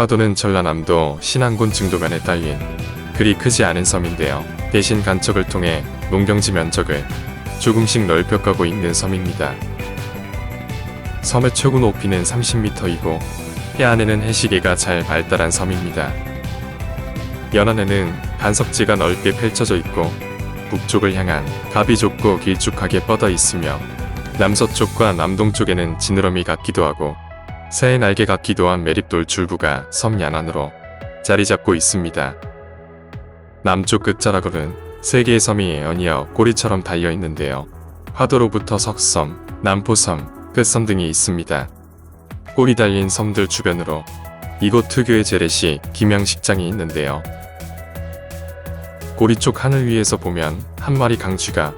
화도는 전라남도 신안군 증도면에 딸린 그리 크지 않은 섬인데요. 대신 간척을 통해 농경지 면적을 조금씩 넓혀가고 있는 섬입니다. 섬의 최고 높이는 30m이고 해안에는 해시계가 잘 발달한 섬입니다. 연안에는 간석지가 넓게 펼쳐져 있고 북쪽을 향한 갑이 좁고 길쭉하게 뻗어 있으며 남서쪽과 남동쪽에는 지느러미 같기도 하고 새의 날개 같기도 한 매립돌 줄부가 섬 양안으로 자리 잡고 있습니다. 남쪽 끝자락으로는 세 개의 섬이 연이어 꼬리처럼 달려 있는데요. 화도로부터 석섬, 남포섬, 끝섬 등이 있습니다. 꼬리 달린 섬들 주변으로 이곳 특유의 재래시 김양식장이 있는데요. 고리 쪽 하늘 위에서 보면 한 마리 강쥐가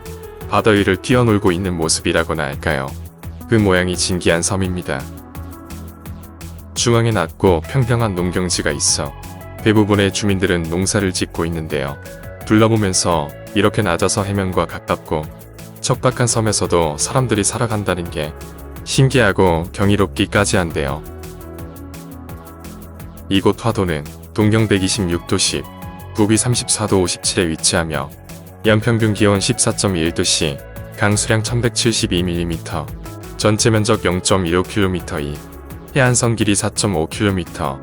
바다 위를 뛰어놀고 있는 모습이라고나 할까요. 그 모양이 진기한 섬입니다. 중앙에 낮고 평평한 농경지가 있어 대부분의 주민들은 농사를 짓고 있는데요. 둘러보면서 이렇게 낮아서 해면과 가깝고 척박한 섬에서도 사람들이 살아간다는 게 신기하고 경이롭기까지 한데요. 이곳 화도는 동경 126도 10, 북위 34도 57에 위치하며 연평균 기온 14.1도씨, 강수량 1172mm, 전체 면적 0.15km2, 해안선 길이 4.5km,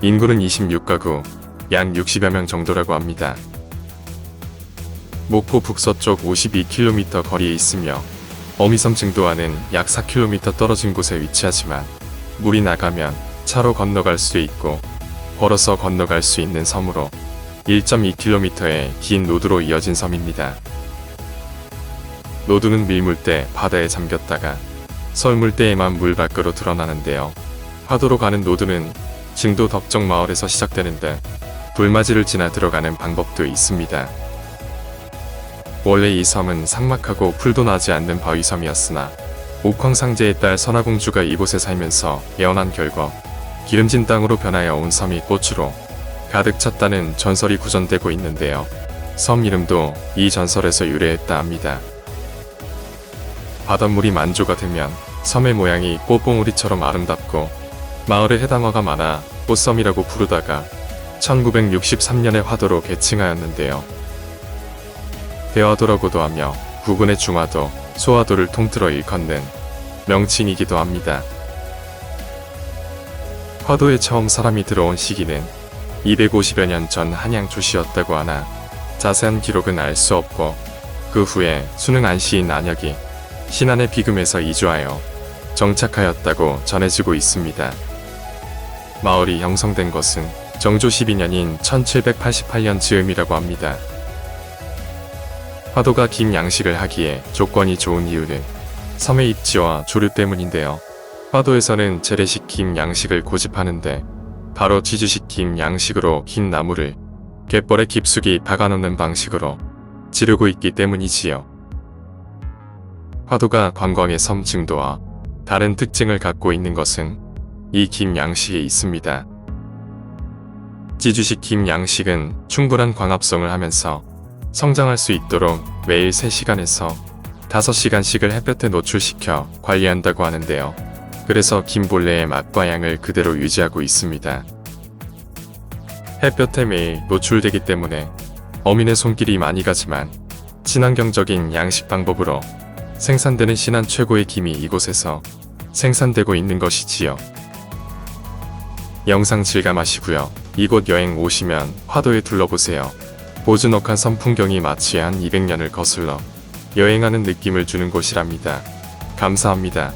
인구는 26가구, 약 60여 명 정도라고 합니다. 목포 북서쪽 52km 거리에 있으며 어미섬 증도와는 약 4km 떨어진 곳에 위치하지만 물이 나가면 차로 건너갈 수 있고 걸어서 건너갈 수 있는 섬으로 1.2km의 긴 노드로 이어진 섬입니다. 노드는 밀물때 바다에 잠겼다가 설물때에만 물 밖으로 드러나는데요. 화도로 가는 노드는 증도 덕정 마을에서 시작되는데 불맞이를 지나 들어가는 방법도 있습니다. 원래 이 섬은 삭막하고 풀도 나지 않는 바위섬이었으나 옥황상제의 딸 선화공주가 이곳에 살면서 예언한 결과 기름진 땅으로 변하여 온 섬이 꽃으로 가득 찼다는 전설이 구전되고 있는데요. 섬 이름도 이 전설에서 유래했다 합니다. 바닷물이 만조가 되면 섬의 모양이 꽃봉우리처럼 아름답고 마을에 해당어가 많아 꽃섬이라고 부르다가 1963년에 화도로 개칭하였는데요. 대화도라고도 하며 부근의 중화도, 소화도를 통틀어 일컫는 명칭이기도 합니다. 화도에 처음 사람이 들어온 시기는 250여 년 전 한양 조시였다고 하나 자세한 기록은 알 수 없고 그 후에 수능 안시인 안혁이 신안의 비금에서 이주하여 정착하였다고 전해지고 있습니다. 마을이 형성된 것은 정조 12년인 1788년 즈음이라고 합니다. 화도가 김 양식을 하기에 조건이 좋은 이유는 섬의 입지와 조류 때문인데요. 화도에서는 재래식 김 양식을 고집하는데 바로 지주식 김 양식으로 긴 나무를 갯벌에 깊숙이 박아놓는 방식으로 지르고 있기 때문이지요. 화도가 관광의 섬 증도와 다른 특징을 갖고 있는 것은 이 김 양식에 있습니다. 지주식 김 양식은 충분한 광합성을 하면서 성장할 수 있도록 매일 3시간에서 5시간씩을 햇볕에 노출시켜 관리한다고 하는데요. 그래서 김볼레의 맛과 양을 그대로 유지하고 있습니다. 햇볕에 매일 노출되기 때문에 어민의 손길이 많이 가지만 친환경적인 양식 방법으로 생산되는 신안 최고의 김이 이곳에서 생산되고 있는 것이지요. 영상 즐감하시고요. 이곳 여행 오시면 화도에 둘러보세요. 보즈넉한 섬 풍경이 마치 한 200년을 거슬러 여행하는 느낌을 주는 곳이랍니다. 감사합니다.